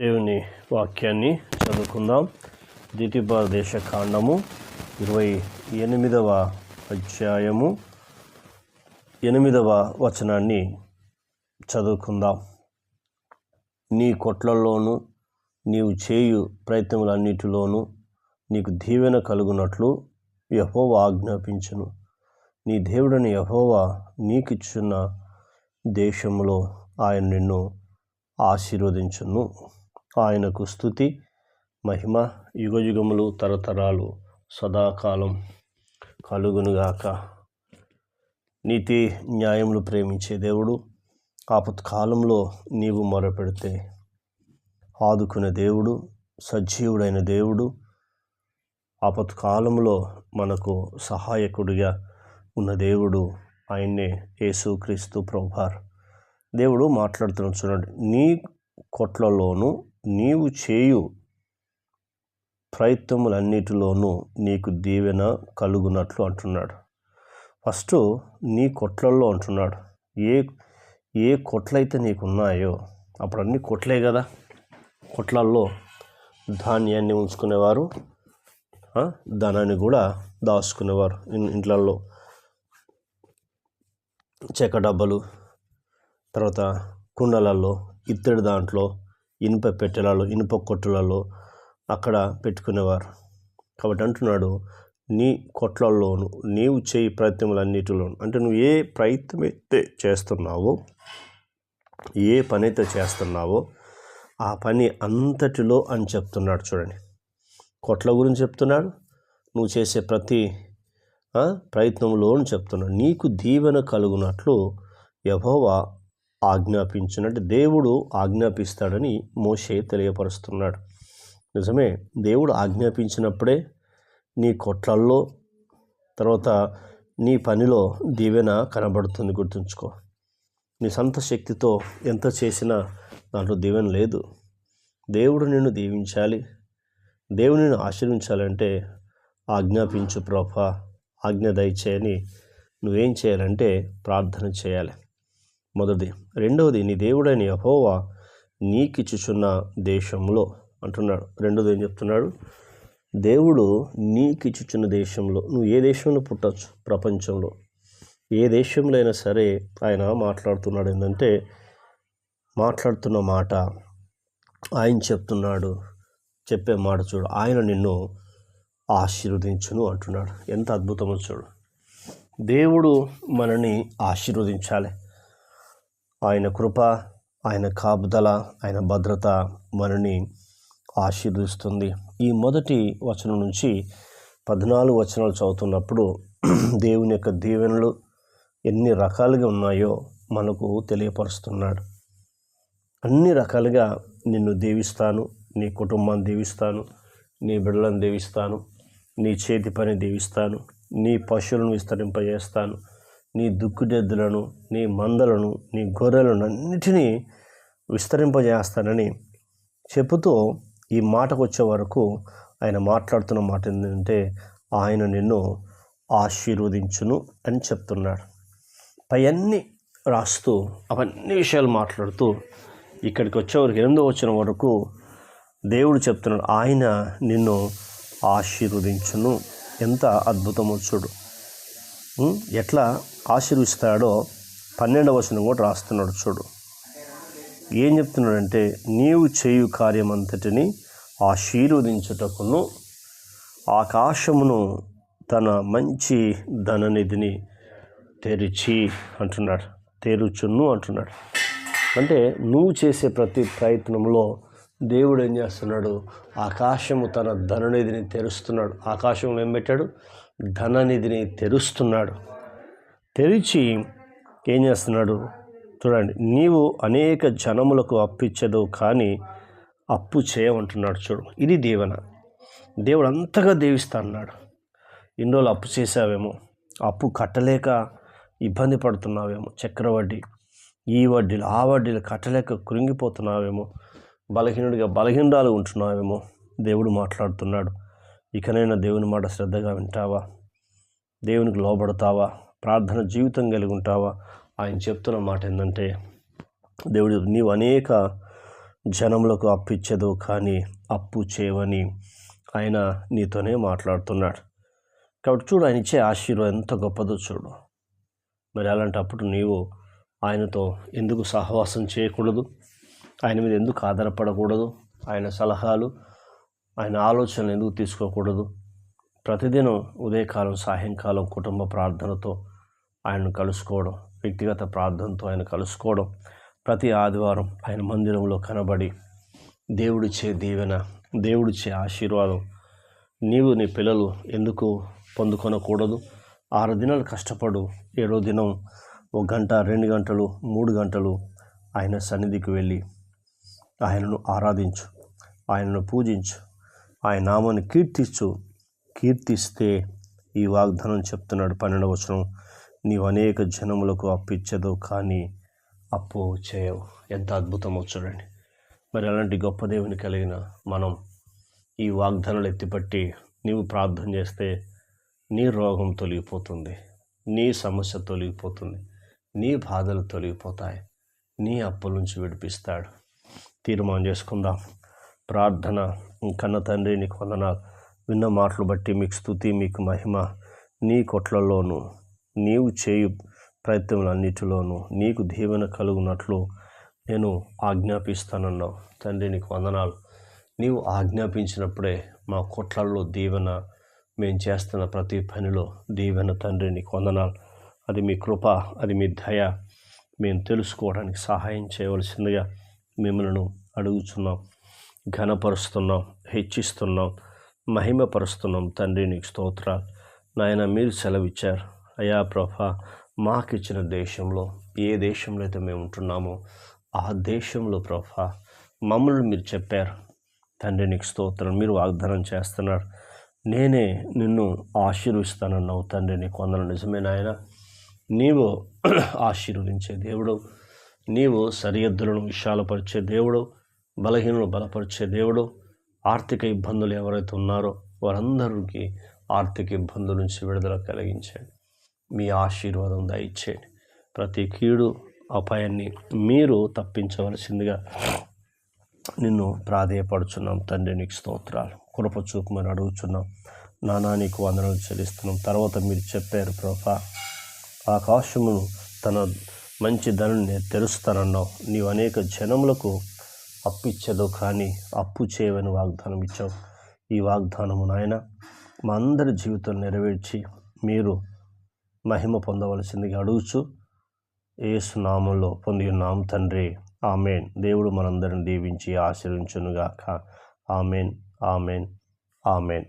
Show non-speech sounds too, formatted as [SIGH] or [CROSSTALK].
దేవుని వాక్యాన్ని చదువుకుందాం. ద్వితీయదేశ కాండము ఇరవై ఎనిమిదవ అధ్యాయము ఎనిమిదవ వచనాన్ని చదువుకుందాం. నీ కొట్లలోనూ నీవు చేయు ప్రయత్నములన్నిటిలోనూ నీకు దీవెన కలుగునట్లు యహోవా ఆజ్ఞాపించును. నీ దేవుడని యహోవా నీకిచ్చున్న దేశంలో ఆయన నిన్ను ఆశీర్వదించును. ఆయనకు స్థుతి మహిమ యుగయుగములు తరతరాలు సదాకాలం కలుగునుగాక. నీతి న్యాయములు ప్రేమించే దేవుడు ఆపత్కాలంలో నీవు మొరపెడితే ఆదుకునే దేవుడు సజీవుడైన దేవుడు ఆపత్కాలంలో మనకు సహాయకుడిగా ఉన్న దేవుడు ఆయన్నే యేసుక్రీస్తు ప్రభువార్. దేవుడు మాట్లాడుతున్న చూడండి నీ కొట్లలోనూ నీవు చేయు ప్రయత్నములన్నిటిలోనూ నీకు దీవెన కలుగునట్లు అంటున్నాడు. ఫస్ట్ నీ కొట్లల్లో అంటున్నాడు. ఏ ఏ కొట్లయితే నీకున్నాయో అప్పుడు అన్ని కొట్లే కదా కొట్లల్లో ధాన్యాన్ని ఉంచుకునేవారు ధనాన్ని కూడా దాచుకునేవారు ఇంట్లల్లో. చెక్క డబ్బలు తర్వాత కుండలలో ఇత్తడి దాంట్లో ఇనుప పెట్టెలలో ఇనుప కొట్టులలో అక్కడ పెట్టుకునేవారు. కాబట్టి అంటున్నాడు నీ కొట్లలోను నీవు చేయి ప్రయత్నములన్నిటిలోను అంటే నువ్వు ఏ ప్రయత్నం అయితే చేస్తున్నావో ఏ పని అయితే చేస్తున్నావో ఆ పని అంతటిలో అని చెప్తున్నాడు చూడండి. కొట్ల గురించి చెప్తున్నాడు నువ్వు చేసే ప్రతి ఆ, ప్రయత్నంలో చెప్తున్నాడు. నీకు దీవెన కలుగునట్లు యభోవా ఆజ్ఞాపించినట్టు దేవుడు ఆజ్ఞాపిస్తాడని మోషే తెలియపరుస్తున్నాడు. నిజమే దేవుడు ఆజ్ఞాపించినప్పుడే నీ కొట్లల్లో తర్వాత నీ పనిలో దీవెన కనబడుతుంది గుర్తుంచుకో. నీ సొంత శక్తితో ఎంత చేసినా దాంట్లో దీవెన లేదు. దేవుడు నిన్ను దీవించాలి. దేవుడు నిన్ను ఆశీర్వించాలంటే ఆజ్ఞాపించు ప్రభా ఆజ్ఞ దయచేయని నువ్వేం చేయాలంటే ప్రార్థన చేయాలి. మొదటిది. రెండవది నీ దేవుడైన యహోవా నీకిచ్చుచున్న దేశంలో అంటున్నాడు. రెండోది ఏం చెప్తున్నాడు? దేవుడు నీకిచ్చుచున్న దేశంలో నువ్వు ఏ దేశంలో పుట్టచ్చు? ప్రపంచంలో. ఏ దేశంలో అయినా సరే ఆయన మాట్లాడుతున్నాడు ఏంటంటే మాట్లాడుతున్న మాట ఆయన చెప్తున్నాడు. చెప్పే మాట చూడు ఆయన నిన్ను ఆశీర్వదించును అంటున్నాడు. ఎంత అద్భుతమో చూడు. దేవుడు మనని ఆశీర్వదించాలి. ఆయన కృప ఆయన కాపుదల ఆయన భద్రత మనని ఆశీర్దిస్తుంది ఈ మొదటి వచనం నుంచి పద్నాలుగు వచనాలు చదువుతున్నప్పుడు [CLEARS THROAT] దేవుని యొక్క దీవెనలు ఎన్ని రకాలుగా ఉన్నాయో మనకు తెలియపరుస్తున్నాడు. అన్ని రకాలుగా నిన్ను దీవిస్తాను నీ కుటుంబాన్ని దీవిస్తాను నీ బిడ్డలను దీవిస్తాను నీ చేతి పని దీవిస్తాను నీ పశువులను విస్తరింపజేస్తాను నీ దుక్కుడెద్దులను నీ మందలను నీ గొర్రెలను అన్నిటినీ విస్తరింపజేస్తానని చెబుతూ ఈ మాటకు వచ్చే వరకు ఆయన మాట్లాడుతున్న మాట ఏంటంటే ఆయన నిన్ను ఆశీర్వదించును అని చెప్తున్నాడు. పైవన్నీ రాస్తూ అవన్నీ విషయాలు మాట్లాడుతూ ఇక్కడికి వచ్చేవరకు ఎనిమిదో వచ్చిన వరకు దేవుడు చెప్తున్నాడు ఆయన నిన్ను ఆశీర్వదించును. ఎంత అద్భుతమో చూడు. ఎట్లా ఆశీర్విస్తాడో పన్నెండవ వచనం కూడా రాస్తున్నాడు చూడు. ఏం చెప్తున్నాడంటే నీవు చేయు కార్యమంతటిని ఆశీర్వదించుటకును ఆకాశమును తన మంచి ధననిధిని తెరిచి అంటున్నాడు. తెరుచును అంటున్నాడు. అంటే నువ్వు చేసే ప్రతి ప్రయత్నంలో దేవుడు ఏం చేస్తున్నాడు? ఆకాశము తన ధననిధిని తెరుస్తున్నాడు. ఆకాశంలో ఏం పెట్టాడు? ధననిధిని తెరుస్తున్నాడు. తెరిచి ఏం చేస్తున్నాడు? చూడండి నీవు అనేక జనములకు అప్పిచ్చదు కానీ అప్పు చేయమంటున్నాడు చూడు. ఇది దీవెన. దేవుడు అంతగా దీవిస్తా అన్నాడు. ఇన్ని రోజులు అప్పు చేసావేమో అప్పు కట్టలేక ఇబ్బంది పడుతున్నావేమో? చక్రవడ్డీ ఈ వడ్డీలు ఆ వడ్డీలు కట్టలేక కృంగిపోతున్నావేమో? బలహీనుడిగా బలహీనరాలు ఉంటున్నావేమో? దేవుడు మాట్లాడుతున్నాడు. ఇకనైనా దేవుని మాట శ్రద్ధగా వింటావా? దేవునికి లోబడతావా? ప్రార్థన జీవితం కలిగి ఉంటావా? ఆయన చెప్తున్న మాట ఏంటంటే దేవుడు నీవు అనేక జనములకు అప్పిచ్చదు కానీ అప్పు చేయవని ఆయన నీతోనే మాట్లాడుతున్నాడు. కాబట్టి చూడు ఆయన ఇచ్చే ఆశీర్వాదం ఎంత గొప్పదో చూడు. మరి అలాంటప్పుడు నీవు ఆయనతో ఎందుకు సహవాసం చేయకూడదు? ఆయన మీద ఎందుకు ఆధారపడకూడదు? ఆయన సలహాలు ఆయన ఆలోచనలు ఎందుకు తీసుకోకూడదు? ప్రతిదినం ఉదయకాలం సాయంకాలం కుటుంబ ప్రార్థనతో ఆయనను కలుసుకోవడం వ్యక్తిగత ప్రార్థనతో ఆయన కలుసుకోవడం ప్రతి ఆదివారం ఆయన మందిరంలో కనబడి దేవుడిచ్చే దీవెన దేవుడిచ్చే ఆశీర్వాదం నీవు నీ పిల్లలు ఎందుకు పొందుకొనకూడదు? ఆరు దినాలు కష్టపడు ఏడో దినం ఒక గంట రెండు గంటలు మూడు గంటలు ఆయన సన్నిధికి వెళ్ళి ఆయనను ఆరాధించు ఆయనను పూజించు. ఆయన నామాన్ని కీర్తించు కీర్తిస్తే ఈ వాగ్దానం చెప్తున్నాడు పన్నెండవ వచనం. నీవు అనేక జనములకు అప్పిచ్చదు కానీ అప్పు చేయవు. ఎంత అద్భుతమో చూడండి. మరి అలాంటి గొప్ప దేవుని కలిగిన మనం ఈ వాగ్దానాలు ఎత్తిపట్టి నీవు ప్రార్థన చేస్తే నీ రోగం తొలగిపోతుంది నీ సమస్య తొలగిపోతుంది నీ బాధలు తొలగిపోతాయి. నీ అప్పుల నుంచి విడిపిస్తాడు. తీర్మానం చేసుకుందాం. ప్రార్థన. కన్న తండ్రి నీకు వందనాలు విన్న మాటలు బట్టి మీకు స్థుతి మీకు మహిమ నీ కొట్లలోనూ నీవు చేయు ప్రయత్నములన్నిటిలోనూ నీకు దీవెన కలుగునట్లు నేను ఆజ్ఞాపిస్తానన్నావు. తండ్రి నీకు వందనాలు. నీవు ఆజ్ఞాపించినప్పుడే మా కొట్లల్లో దీవెన మేము చేస్తున్న ప్రతి పనిలో దీవెన. తండ్రి నీకు వందనాలు. అది మీ కృప అది మీ దయ. మేము తెలుసుకోవడానికి సహాయం చేయవలసిందిగా మిమ్మల్ని అడుగుతున్నాం ఘనపరుస్తున్నాం హెచ్చిస్తున్నాం మహిమపరుస్తున్నాం. తండ్రి నీకు స్తోత్రాలు. నాయన మీరు సెలవిచ్చారు. అయా ప్రభా మాకిచ్చిన దేశంలో ఏ దేశంలో అయితే మేము ఉంటున్నామో ఆ దేశంలో ప్రభా మమ్మల్ని మీరు చెప్పారు. తండ్రి నీకు స్తోత్రం మీరు వాగ్దానం చేస్తున్నారు. నేనే నిన్ను ఆశీర్విస్తానన్నావు తండ్రి. నీకు వందలు నిజమే నాయన. నీవు [CLEARS THROAT] ఆశీర్వదించే దేవుడు. నీవు సరిహద్దులను విశాలపరిచే దేవుడు. బలహీనలు బలపరిచే దేవుడు ఆర్థిక ఇబ్బందులు ఎవరైతే ఉన్నారో వారందరికీ ఆర్థిక ఇబ్బందుల నుంచి విడుదల కలిగించండి. మీ ఆశీర్వాదం దయచేయండి. ప్రతి కీడు అపాయాన్ని మీరు తప్పించవలసిందిగా నిన్ను ప్రాధేయపడుచున్నాం. తండ్రి నీకు స్తోత్రాలు. కృప చూపమని అడుగుచున్నాం. నానా నీకు వందనలు చెల్లిస్తున్నాం. తర్వాత మీరు చెప్పారు ప్రభా ఆకాశమును తన మంచి ధనుని తెరుస్తానన్నావు. నీవు అనేక జనములకు అప్పిచ్చదు కానీ అప్పు చేయవని వాగ్దానం ఇచ్చావు. ఈ వాగ్దానము నాయన మా అందరి జీవితం నెరవేర్చి మీరు మహిమ పొందవలసిందిగా అడుగుచు ఏసు నామంలో పొంది ఉన్నాం తండ్రి. ఆమెన్. దేవుడు మనందరిని దీవించి ఆశీర్వించునుగాక. ఆమెన్. ఆమెన్. ఆమెన్.